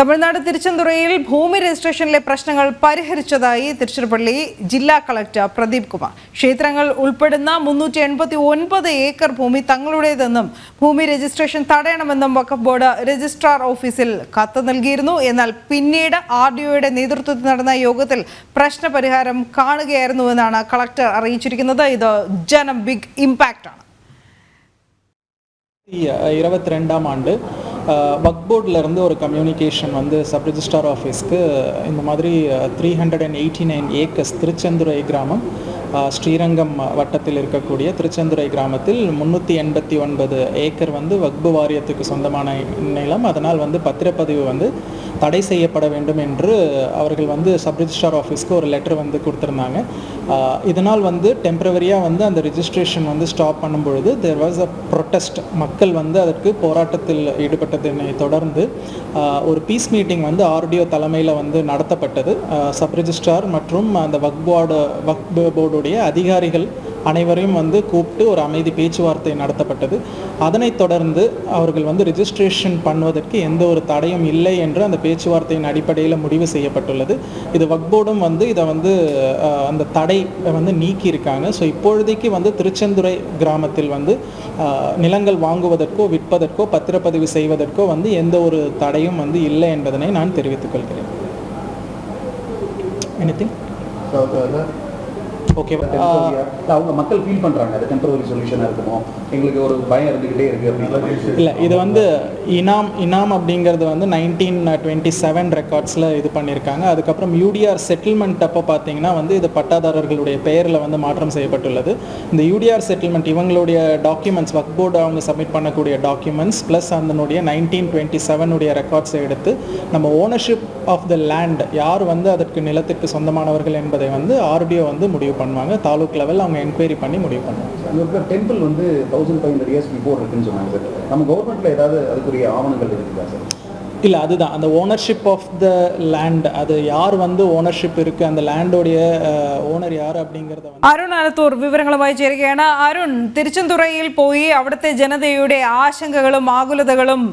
തമിഴ്നാട് തിരുച്ചന്തുറയിൽ ഭൂമി രജിസ്ട്രേഷനിലെ പ്രശ്നങ്ങൾ പരിഹരിച്ചതായി തിരുച്ചിറപ്പള്ളി ജില്ലാ കളക്ടർ പ്രദീപ് കുമാർ. ക്ഷേത്രങ്ങൾ ഉൾപ്പെടുന്ന മുന്നൂറ്റി എൺപത്തി ഒൻപത് ഏക്കർ ഭൂമി തങ്ങളുടേതെന്നും ഭൂമി രജിസ്ട്രേഷൻ തടയണമെന്നും വഖഫ് ബോർഡ് രജിസ്ട്രാർ ഓഫീസിൽ കത്ത് നൽകിയിരുന്നു. എന്നാൽ പിന്നീട് ആർ ഡി ഒയുടെ നേതൃത്വത്തിൽ നടന്ന യോഗത്തിൽ പ്രശ്നപരിഹാരം കാണുകയായിരുന്നുവെന്നാണ് കളക്ടർ അറിയിച്ചിരിക്കുന്നത്. ഇത് ജനം ബിഗ് ഇമ്പാക്റ്റാണ്. ഇരുപത്തിരണ്ടാം ആണ്ട് வக் போர்டிலேருந்து ஒரு கம்யூனிகேஷன் வந்து சப் ரிஜிஸ்டார் ஆஃபீஸ்க்கு இந்த மாதிரி three hundred and eighty nine acres Thiruchendurai கிராமம் ஸ்ரீரங்கம் வட்டத்தில் இருக்கக்கூடிய திருச்செந்துரை கிராமத்தில் முந்நூற்றி எண்பத்தி ஒன்பது ஏக்கர் வந்து வக்பு வாரியத்துக்கு சொந்தமான நிலம். அதனால் வந்து பத்திரப்பதிவு வந்து தடை செய்யப்பட வேண்டும் என்று அவர்கள் வந்து சப் ரிஜிஸ்டார் ஆஃபீஸ்க்கு ஒரு லெட்டர் வந்து கொடுத்துருந்தாங்க. இதனால் வந்து டெம்பரவரியாக வந்து அந்த ரிஜிஸ்ட்ரேஷன் வந்து ஸ்டாப் பண்ணும்பொழுது தேர் வாஸ் அ ப்ரொட்டஸ்ட் மக்கள் வந்து அதற்கு போராட்டத்தில் ஈடுபட்டதனை தொடர்ந்து ஒரு பீஸ் மீட்டிங் வந்து ஆர்டிஓ தலைமையில் வந்து நடத்தப்பட்டது. சப் ரிஜிஸ்ட்ரார் மற்றும் அந்த வக் போர்டு வக் போர்டுடைய அதிகாரிகள் அனைவரையும் வந்து கூப்பிட்டு ஒரு அமைதி பேச்சுவார்த்தை நடத்தப்பட்டது. அதனைத் தொடர்ந்து அவர்கள் வந்து ரிஜிஸ்ட்ரேஷன் பண்ணுவதற்கு எந்த ஒரு தடையும் இல்லை என்று அந்த பேச்சுவார்த்தையின் அடிப்படையில் முடிவு செய்யப்பட்டுள்ளது. இது வக்போர்டும் வந்து இதை வந்து அந்த தடை வந்து நீக்கியிருக்காங்க. ஸோ இப்பொழுதைக்கு வந்து திருச்செந்துறை கிராமத்தில் வந்து நிலங்கள் வாங்குவதற்கோ விற்பதற்கோ பத்திரப்பதிவு செய்வதற்கோ வந்து எந்த ஒரு தடையும் வந்து இல்லை என்பதனை நான் தெரிவித்துக் கொள்கிறேன். எனிதிங் ஓகே அவங்க மக்கள் ஃபீல் பண்றாங்க. அது டெம்பரரி சொல்யூஷனா இருக்குமோ? எங்களுக்கு ஒரு பயம் இருந்துகிட்டே இருக்கு அப்படின்னு இல்லை இது வந்து இனாம் இனாம் அப்படிங்கிறது வந்து நைன்டீன் டுவெண்ட்டி செவன் ரெக்கார்ட்ஸில் இது பண்ணியிருக்காங்க அதுக்கப்புறம் யூடிஆர் செட்டில்மெண்ட் அப்போ பார்த்தீங்கன்னா வந்து இது பட்டாதாரர்களுடைய பெயரில் வந்து மாற்றம் செய்யப்பட்டுள்ளது. இந்த யூடிஆர் செட்டில்மெண்ட் இவங்களுடைய டாக்குமெண்ட்ஸ் வக் போர்டு அவங்க சப்மிட் பண்ணக்கூடிய டாக்குமெண்ட்ஸ் ப்ளஸ் அதனுடைய நைன்டீன் டுவெண்ட்டி செவனுடைய ரெக்கார்ட்ஸை எடுத்து நம்ம ஓனர்ஷிப் ஆஃப் த லேண்ட் யார் வந்து அதற்கு நிலத்திற்கு சொந்தமானவர்கள் என்பதை வந்து ஆர்டிஓ வந்து முடிவு பண்ணுவாங்க தாலுக் லெவல் அவங்க என்கொயரி பண்ணி முடிவு பண்ணுவாங்க அங்க இருக்க டெம்பிள் வந்து thousand five hundred years before இருக்குன்னு சொன்னாங்க சார் நம்ம கவர்மெண்ட்ல ஏதாவது அதுக்குரிய ஆவணங்கள் இருக்குதா சார் இல்லை அதுதான் அந்த ஓனர்ஷிப் ஆஃப் த லேண்ட் அது யார் வந்து ஓனர்ஷிப் இருக்குது அந்த லேண்டோடைய ஓனர் யார் அப்படிங்கிறத வந்து അരുൺ അനത്തൂർ വിവരങ്ങളുമായി ചേരുകയാണ് അരുൺ തിരുച്ചെന്തുറയിൽ പോയി അവിടുത്തെ ജനതയുടെ ആശങ്കകളും ആകുലതകളും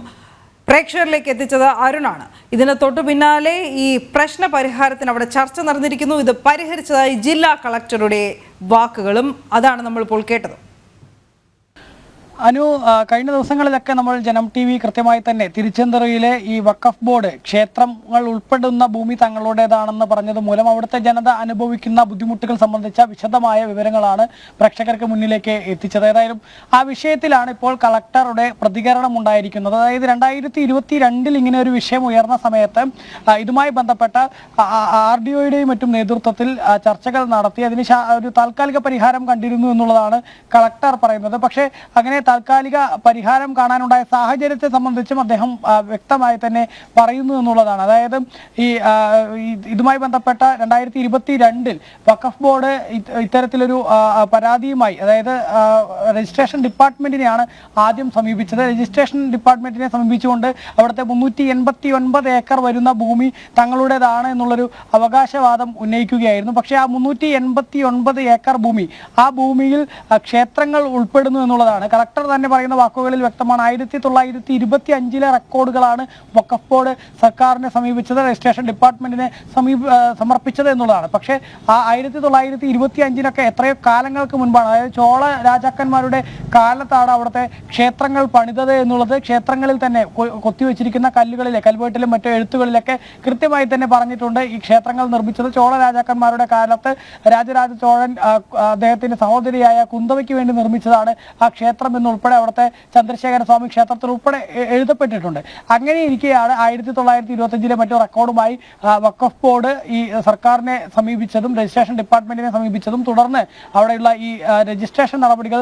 പ്രേക്ഷകരിലേക്ക് എത്തിച്ചത് അരുണാണ്. ഇതിന് തൊട്ടു പിന്നാലെ ഈ പ്രശ്ന പരിഹാരത്തിന് അവിടെ ചർച്ച നടന്നിരിക്കുന്നു. ഇത് പരിഹരിച്ചതായി ജില്ലാ കളക്ടറുടെ വാക്കുകളും അതാണ് നമ്മളിപ്പോൾ കേട്ടത്. അനു കഴിഞ്ഞ ദിവസങ്ങളിലൊക്കെ നമ്മൾ ജനം ടി വി കൃത്യമായി തന്നെ തിരുച്ചെന്തറയിലെ ഈ വഖഫ് ബോർഡ് ക്ഷേത്രങ്ങൾ ഉൾപ്പെടുന്ന ഭൂമി തങ്ങളുടേതാണെന്ന് പറഞ്ഞത് മൂലം അവിടുത്തെ ജനത അനുഭവിക്കുന്ന ബുദ്ധിമുട്ടുകൾ സംബന്ധിച്ച വിശദമായ വിവരങ്ങളാണ് പ്രേക്ഷകർക്ക് മുന്നിലേക്ക് എത്തിച്ചത്. ഏതായാലും ആ വിഷയത്തിലാണ് ഇപ്പോൾ കളക്ടറുടെ പ്രതികരണം ഉണ്ടായിരിക്കുന്നത്. അതായത് രണ്ടായിരത്തി ഇരുപത്തി രണ്ടിൽ ഇങ്ങനെ ഒരു വിഷയം ഉയർന്ന സമയത്ത് ഇതുമായി ബന്ധപ്പെട്ട ആർ ഡി ഒയുടെയും മറ്റും നേതൃത്വത്തിൽ ചർച്ചകൾ നടത്തി. അതിന് ഒരു താൽക്കാലിക പരിഹാരം കണ്ടിരുന്നു എന്നുള്ളതാണ് കളക്ടർ പറയുന്നത്. പക്ഷേ അങ്ങനെ താൽക്കാലിക പരിഹാരം കാണാനുണ്ടായ സാഹചര്യത്തെ സംബന്ധിച്ചും അദ്ദേഹം വ്യക്തമായി തന്നെ പറയുന്നു എന്നുള്ളതാണ്. അതായത് ഈ ഇതുമായി ബന്ധപ്പെട്ട രണ്ടായിരത്തി ഇരുപത്തി രണ്ടിൽ വഖഫ് ബോർഡ് ഇത് ഇത്തരത്തിലൊരു പരാതിയുമായി അതായത് രജിസ്ട്രേഷൻ ഡിപ്പാർട്ട്മെന്റിനെയാണ് ആദ്യം സമീപിച്ചത്. രജിസ്ട്രേഷൻ ഡിപ്പാർട്ട്മെന്റിനെ സമീപിച്ചുകൊണ്ട് അവിടുത്തെ മുന്നൂറ്റി എൺപത്തി ഒൻപത് ഏക്കർ വരുന്ന ഭൂമി തങ്ങളുടേതാണ് എന്നുള്ളൊരു അവകാശവാദം ഉന്നയിക്കുകയായിരുന്നു. പക്ഷേ ആ മുന്നൂറ്റി എൺപത്തി ഒൻപത് ഏക്കർ ഭൂമി ആ ഭൂമിയിൽ ക്ഷേത്രങ്ങൾ ഉൾപ്പെടുന്നു എന്നുള്ളതാണ്. കളക്ടർ തന്നെ പറയുന്ന വാക്കുകളിൽ വ്യക്തമാണ്. ആയിരത്തി തൊള്ളായിരത്തി ഇരുപത്തി അഞ്ചിലെ റെക്കോർഡുകളാണ് വഖഫ് ബോർഡ് സർക്കാരിനെ സമീപിച്ചത് രജിസ്ട്രേഷൻ ഡിപ്പാർട്ട്മെന്റിനെ സമീപ സമർപ്പിച്ചത് എന്നുള്ളതാണ്. പക്ഷേ ആ ആയിരത്തി തൊള്ളായിരത്തി ഇരുപത്തി അഞ്ചിനൊക്കെ എത്രയോ കാലങ്ങൾക്ക് മുൻപാണ് അതായത് ചോള രാജാക്കന്മാരുടെ കാലത്താണ് അവിടുത്തെ ക്ഷേത്രങ്ങൾ പണിതത് എന്നുള്ളത് ക്ഷേത്രങ്ങളിൽ തന്നെ കൊത്തിവെച്ചിരിക്കുന്ന കല്ലുകളിലെ കൽവേട്ടിലും മറ്റു എഴുത്തുകളിലൊക്കെ കൃത്യമായി തന്നെ പറഞ്ഞിട്ടുണ്ട് ഈ ക്ഷേത്രങ്ങൾ നിർമ്മിച്ചത് ചോള രാജാക്കന്മാരുടെ കാലത്ത് രാജരാജ ചോഴൻ അദ്ദേഹത്തിന്റെ സഹോദരിയായ കുന്തവയ്ക്ക് വേണ്ടി നിർമ്മിച്ചതാണ് ആ ക്ഷേത്രം എന്നുൾപ്പെടെ അവിടുത്തെ ചന്ദ്രശേഖര സ്വാമി ക്ഷേത്രത്തിൽ ഉൾപ്പെടെ എഴുതപ്പെട്ടിട്ടുണ്ട്. അങ്ങനെ ഇരിക്കെയാണ് ആയിരത്തി തൊള്ളായിരത്തി ഇരുപത്തഞ്ചിലെ മറ്റു റെക്കോർഡുമായി വക്കഫ് ബോർഡ് ഈ സർക്കാരിനെ സമീപിച്ചതും രജിസ്ട്രേഷൻ ഡിപ്പാർട്ട്മെന്റിനെ സമീപിച്ചതും തുടർന്ന് അവിടെയുള്ള ഈ രജിസ്ട്രേഷൻ നടപടികൾ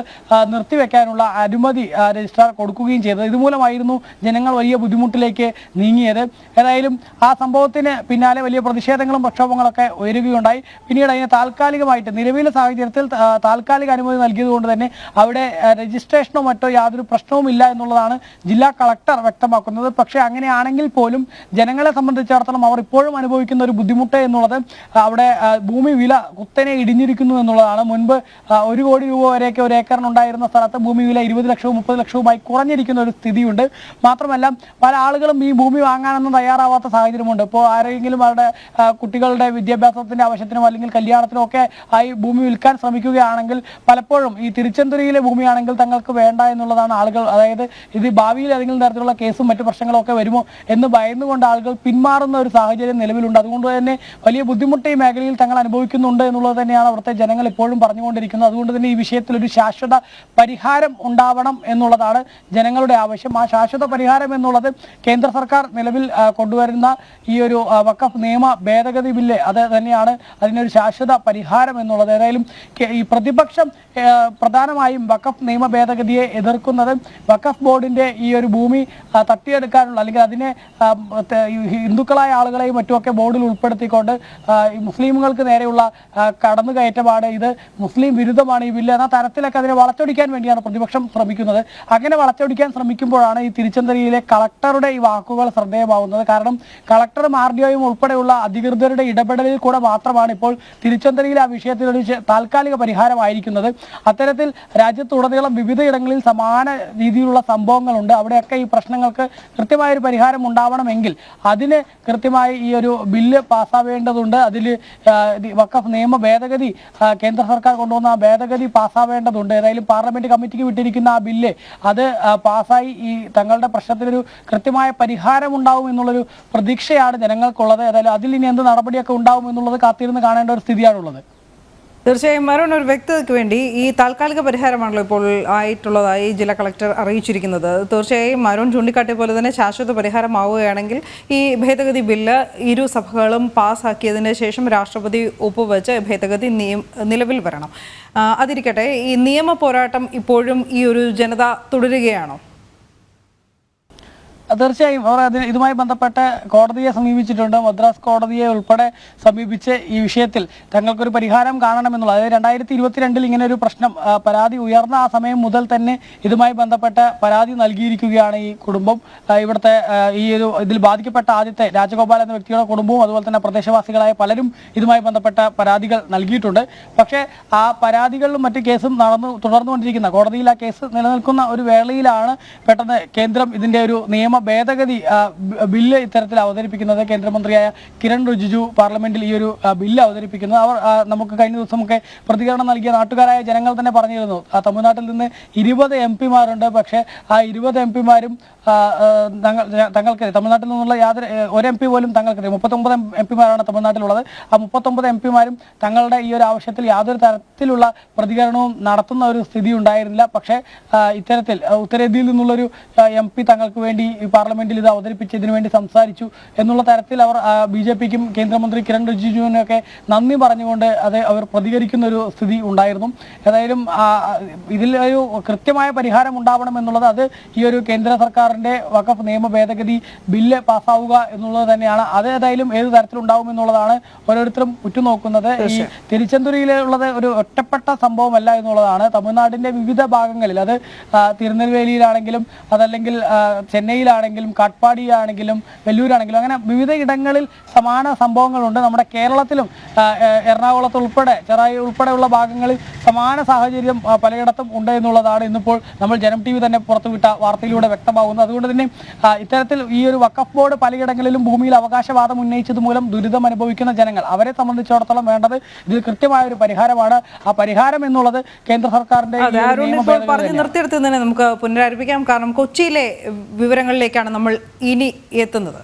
നിർത്തിവെക്കാനുള്ള അനുമതി രജിസ്ട്രാർ കൊടുക്കുകയും ചെയ്തത്. ഇതുമൂലമായിരുന്നു ജനങ്ങൾ വലിയ ബുദ്ധിമുട്ടിലേക്ക് നീങ്ങിയത്. ഏതായാലും ആ സംഭവത്തിന് പിന്നാലെ വലിയ പ്രതിഷേധങ്ങളും പ്രക്ഷോഭങ്ങളൊക്കെ ഉയരുകയുണ്ടായി. പിന്നീട് അതിന് താൽക്കാലികമായിട്ട് നിലവിലെ സാഹചര്യത്തിൽ താൽക്കാലിക അനുമതി നൽകിയതുകൊണ്ട് തന്നെ അവിടെ രജിസ്ട്രേഷൻ മറ്റോ യാതൊരു പ്രശ്നവുമില്ല എന്നുള്ളതാണ് ജില്ലാ കളക്ടർ വ്യക്തമാക്കുന്നത്. പക്ഷേ അങ്ങനെയാണെങ്കിൽ പോലും ജനങ്ങളെ സംബന്ധിച്ചിടത്തോളം അവർ ഇപ്പോഴും അനുഭവിക്കുന്ന ഒരു ബുദ്ധിമുട്ട് എന്നുള്ളത് അവിടെ ഭൂമി വില കുത്തനെ ഇടിഞ്ഞിരിക്കുന്നു എന്നുള്ളതാണ്. മുൻപ് ഒരു കോടി രൂപ വരെയൊക്കെ ഒരു ഏക്കറിനുണ്ടായിരുന്ന സ്ഥലത്ത് ഭൂമി വില ഇരുപത് ലക്ഷവും മുപ്പത് ലക്ഷവുമായി കുറഞ്ഞിരിക്കുന്ന ഒരു സ്ഥിതിയുണ്ട്. മാത്രമല്ല പല ആളുകളും ഈ ഭൂമി വാങ്ങാനൊന്നും തയ്യാറാവാത്ത സാഹചര്യമുണ്ട്. ഇപ്പോൾ ആരെങ്കിലും അവരുടെ കുട്ടികളുടെ വിദ്യാഭ്യാസത്തിന്റെ ആവശ്യത്തിനോ അല്ലെങ്കിൽ കല്യാണത്തിനോ ഒക്കെ ആയി ഭൂമി വിൽക്കാൻ ശ്രമിക്കുകയാണെങ്കിൽ പലപ്പോഴും ഈ തിരുച്ചെന്തൂരിയിലെ ഭൂമിയാണെങ്കിൽ തങ്ങൾക്ക് വേണ്ട എന്നുള്ളതാണ് ആളുകൾ അതായത് ഇത് ഭാവിയിൽ ഏതെങ്കിലും തരത്തിലുള്ള കേസും മറ്റു പ്രശ്നങ്ങളും ഒക്കെ വരുമോ എന്ന് ഭയന്നുകൊണ്ട് ആളുകൾ പിന്മാറുന്ന ഒരു സാഹചര്യം നിലവിലുണ്ട്. അതുകൊണ്ട് തന്നെ വലിയ ബുദ്ധിമുട്ട് ഈ മേഖലയിൽ തങ്ങൾ അനുഭവിക്കുന്നുണ്ട് എന്നുള്ളത് തന്നെയാണ് അവിടുത്തെ ജനങ്ങൾ ഇപ്പോഴും പറഞ്ഞുകൊണ്ടിരിക്കുന്നത്. അതുകൊണ്ട് തന്നെ ഈ വിഷയത്തിൽ ഒരു ശാശ്വത പരിഹാരം ഉണ്ടാവണം എന്നുള്ളതാണ് ജനങ്ങളുടെ ആവശ്യം. ആ ശാശ്വത പരിഹാരം എന്നുള്ളത് കേന്ദ്ര സർക്കാർ നിലവിൽ കൊണ്ടുവരുന്ന ഈ ഒരു വക്കഫ് നിയമ ഭേദഗതി ബില്ല് അത് തന്നെയാണ് അതിനൊരു ശാശ്വത പരിഹാരം എന്നുള്ളത്. ഏതായാലും ഈ പ്രതിപക്ഷം പ്രധാനമായും വക്കഫ് നിയമ ഭേദഗതിയെ എതിർക്കുന്നത് വഖഫ് ബോർഡിന്റെ ഈ ഒരു ഭൂമി തട്ടിയെടുക്കാനുള്ള അല്ലെങ്കിൽ അതിനെ ഹിന്ദുക്കളായ ആളുകളെയും മറ്റുമൊക്കെ ബോർഡിൽ ഉൾപ്പെടുത്തിക്കൊണ്ട് മുസ്ലിമുകൾക്ക് നേരെയുള്ള കടന്നു കടന്നുകയറ്റമാണ് ഇത്. മുസ്ലിം വിരുദ്ധമാണ് ഈ ബില്ല് എന്ന തരത്തിലൊക്കെ അതിനെ വളച്ചൊടിക്കാൻ വേണ്ടിയാണ് പ്രതിപക്ഷം ശ്രമിക്കുന്നത്. അങ്ങനെ വളച്ചൊടിക്കാൻ ശ്രമിക്കുമ്പോഴാണ് ഈ തിരുച്ചന്തരിയിലെ കളക്ടറുടെ ഈ വാക്കുകൾ ശ്രദ്ധേയമാവുന്നത്. കാരണം കളക്ടറും ആർ ഡി ഒയും ഉൾപ്പെടെയുള്ള അധികൃതരുടെ ഇടപെടലിൽ കൂടെ മാത്രമാണ് ഇപ്പോൾ തിരുച്ചന്തരിയിലെ ആ വിഷയത്തിൽ ഒരു താൽക്കാലിക പരിഹാരമായിരിക്കുന്നത്. അത്തരത്തിൽ രാജ്യത്തുടനീളം വിവിധയിടങ്ങളിൽ സമാന രീതിയിലുള്ള സംഭവങ്ങളുണ്ട്. അവിടെയൊക്കെ ഈ പ്രശ്നങ്ങൾക്ക് കൃത്യമായൊരു പരിഹാരം ഉണ്ടാവണമെങ്കിൽ അതിന് കൃത്യമായി ഈ ഒരു ബില്ല് പാസ്സാവേണ്ടതുണ്ട് അതിൽ വക്കഫ് നിയമ ഭേദഗതി കേന്ദ്ര സർക്കാർ കൊണ്ടുവന്ന ആ ഭേദഗതി പാസ്സാവേണ്ടതുണ്ട് ഏതായാലും പാർലമെന്റ് കമ്മിറ്റിക്ക് വിട്ടിരിക്കുന്ന ആ ബില്ല് അത് പാസ്സായി ഈ തങ്ങളുടെ പ്രശ്നത്തിനൊരു കൃത്യമായ പരിഹാരം ഉണ്ടാവും എന്നുള്ളൊരു പ്രതീക്ഷയാണ് ജനങ്ങൾക്കുള്ളത്. ഏതായാലും അതിൽ ഇനി എന്ത് നടപടിയൊക്കെ ഉണ്ടാവും എന്നുള്ളത് കാത്തിരുന്ന് കാണേണ്ട ഒരു സ്ഥിതിയാണുള്ളത്. തീർച്ചയായും അരുൺ ഒരു വ്യക്തതയ്ക്ക് വേണ്ടി ഈ താൽക്കാലിക പരിഹാരമാണല്ലോ ഇപ്പോൾ ആയിട്ടുള്ളതായി ജില്ലാ കളക്ടർ അറിയിച്ചിരിക്കുന്നത്. തീർച്ചയായും അരുൺ ചൂണ്ടിക്കാട്ടിയ പോലെ തന്നെ ശാശ്വത പരിഹാരമാവുകയാണെങ്കിൽ ഈ ഭേദഗതി ബില്ല് ഇരു സഭകളും പാസ്സാക്കിയതിന് ശേഷം രാഷ്ട്രപതി ഒപ്പുവെച്ച് ഭേദഗതി നിലവിൽ വരണം. അതിരിക്കട്ടെ ഈ നിയമ പോരാട്ടം ഇപ്പോഴും ഈ ഒരു ജനത തുടരുകയാണോ? തീർച്ചയായും. അവർ അതിന് ഇതുമായി ബന്ധപ്പെട്ട് കോടതിയെ സമീപിച്ചിട്ടുണ്ട്. മദ്രാസ് കോടതിയെ ഉൾപ്പെടെ സമീപിച്ച് ഈ വിഷയത്തിൽ തങ്ങൾക്കൊരു പരിഹാരം കാണണമെന്നുള്ളത് അതായത് രണ്ടായിരത്തി ഇരുപത്തിരണ്ടിൽ ഇങ്ങനെ ഒരു പ്രശ്നം പരാതി ഉയർന്ന ആ സമയം മുതൽ തന്നെ ഇതുമായി ബന്ധപ്പെട്ട പരാതി നൽകിയിരിക്കുകയാണ് ഈ കുടുംബം. ഇവിടുത്തെ ഈ ഒരു ഇതിൽ ബാധിക്കപ്പെട്ട ആദ്യത്തെ രാജഗോപാൽ എന്ന വ്യക്തിയുടെ കുടുംബവും അതുപോലെ തന്നെ പ്രദേശവാസികളായ പലരും ഇതുമായി ബന്ധപ്പെട്ട പരാതികൾ നൽകിയിട്ടുണ്ട്. പക്ഷേ ആ പരാതികളിലും മറ്റ് കേസും നടന്നു തുടർന്നുകൊണ്ടിരിക്കുന്ന കോടതിയിൽ ആ കേസ് നിലനിൽക്കുന്ന ഒരു വേളയിലാണ് പെട്ടെന്ന് കേന്ദ്രം ഇതിന്റെ ഒരു നിയമ ഭേദഗതി ബില്ല് ഇത്തരത്തിൽ അവതരിപ്പിക്കുന്നത് കേന്ദ്രമന്ത്രിയായ കിരൺ റിജിജു പാർലമെന്റിൽ ഈ ഒരു ബില്ല് അവതരിപ്പിക്കുന്നത് അവർ നമുക്ക് കഴിഞ്ഞ ദിവസമൊക്കെ പ്രതികരണം നൽകിയ നാട്ടുകാരായ ജനങ്ങൾ തന്നെ പറഞ്ഞിരുന്നു. തമിഴ്നാട്ടിൽ നിന്ന് ഇരുപത് എം പിമാരുണ്ട്. പക്ഷേ ആ ഇരുപത് എം പിമാരും തങ്ങൾ തങ്ങൾക്ക് തമിഴ്നാട്ടിൽ നിന്നുള്ള യാതൊരു ഒരു എം പി പോലും തങ്ങൾക്ക് മുപ്പത്തൊമ്പത് എം പിമാരാണ് തമിഴ്നാട്ടിലുള്ളത്. ആ മുപ്പത്തൊമ്പത് എം പിമാരും തങ്ങളുടെ ഈ ഒരു ആവശ്യത്തിൽ യാതൊരു തരത്തിലുള്ള പ്രതികരണവും നടത്തുന്ന ഒരു സ്ഥിതി ഉണ്ടായിരുന്നില്ല. പക്ഷേ ഇത്തരത്തിൽ ഉത്തരേന്ത്യയിൽ നിന്നുള്ളൊരു എം പി തങ്ങൾക്ക് വേണ്ടി പാർലമെന്റിൽ ഇത് അവതരിപ്പിച്ചതിനു വേണ്ടി സംസാരിച്ചു എന്നുള്ള തരത്തിൽ അവർ ബി ജെ പിക്കും കേന്ദ്രമന്ത്രി കിരൺ റിജിജുവിനൊക്കെ നന്ദി പറഞ്ഞുകൊണ്ട് അത് അവർ പ്രതികരിക്കുന്ന ഒരു സ്ഥിതി ഉണ്ടായിരുന്നു. ഏതായാലും ഇതിലൊരു ഇതിൽ ഒരു കൃത്യമായ പരിഹാരം ഉണ്ടാവണം എന്നുള്ളത് അത് ഈ ഒരു കേന്ദ്ര സർക്കാരിന്റെ വഖഫ് നിയമ ഭേദഗതി ബില്ല് പാസ്സാവുക എന്നുള്ളത് തന്നെയാണ്. അത് ഏതായാലും ഏത് തരത്തിലുണ്ടാവും എന്നുള്ളതാണ് ഓരോരുത്തരും ഉറ്റുനോക്കുന്നത്. ഈ തിരുച്ചെന്തൂരിലുള്ളത് ഒരു ഒറ്റപ്പെട്ട സംഭവമല്ല എന്നുള്ളതാണ്. തമിഴ്നാടിന്റെ വിവിധ ഭാഗങ്ങളിൽ അത് തിരുനെൽവേലിയിലാണെങ്കിലും അതല്ലെങ്കിൽ ആ, ചെന്നൈയിലാണെങ്കിലും കാട്ട്പാടിയാണെങ്കിലും വെല്ലൂരാണെങ്കിലും അങ്ങനെ വിവിധ ഇടങ്ങളിൽ സമാന സംഭവങ്ങളുണ്ട് നമ്മുടെ കേരളത്തിലും. എറണാകുളത്ത് ഉൾപ്പെടെ ചെറായി ഉൾപ്പെടെയുള്ള ഭാഗങ്ങളിൽ സമാന സാഹചര്യം പലയിടത്തും ഉണ്ട് എന്നുള്ളതാണ് ഇന്നിപ്പോൾ നമ്മൾ ജനം ടി വി തന്നെ പുറത്തുവിട്ട വാർത്തയിലൂടെ വ്യക്തമാകുന്നത്. അതുകൊണ്ട് തന്നെ ഇത്തരത്തിൽ ഈ ഒരു വക്കഫ് ബോർഡ് പലയിടങ്ങളിലും ഭൂമിയിൽ അവകാശവാദം ഉന്നയിച്ചത് മൂലം ദുരിതം അനുഭവിക്കുന്ന ജനങ്ങൾ. അവരെ സംബന്ധിച്ചിടത്തോളം വേണ്ടത് ഇതിൽ കൃത്യമായ ഒരു പരിഹാരമാണ്. ആ പരിഹാരം എന്നുള്ളത് കേന്ദ്ര സർക്കാരിന്റെ പറഞ്ഞു. നിർത്തിയെടുത്ത് തന്നെ നമുക്ക് പുനരാരംഭിക്കാം. കാരണം കൊച്ചിയിലെ വിവരങ്ങളിലേക്കാണ് നമ്മൾ ഇനി എത്തുന്നത്.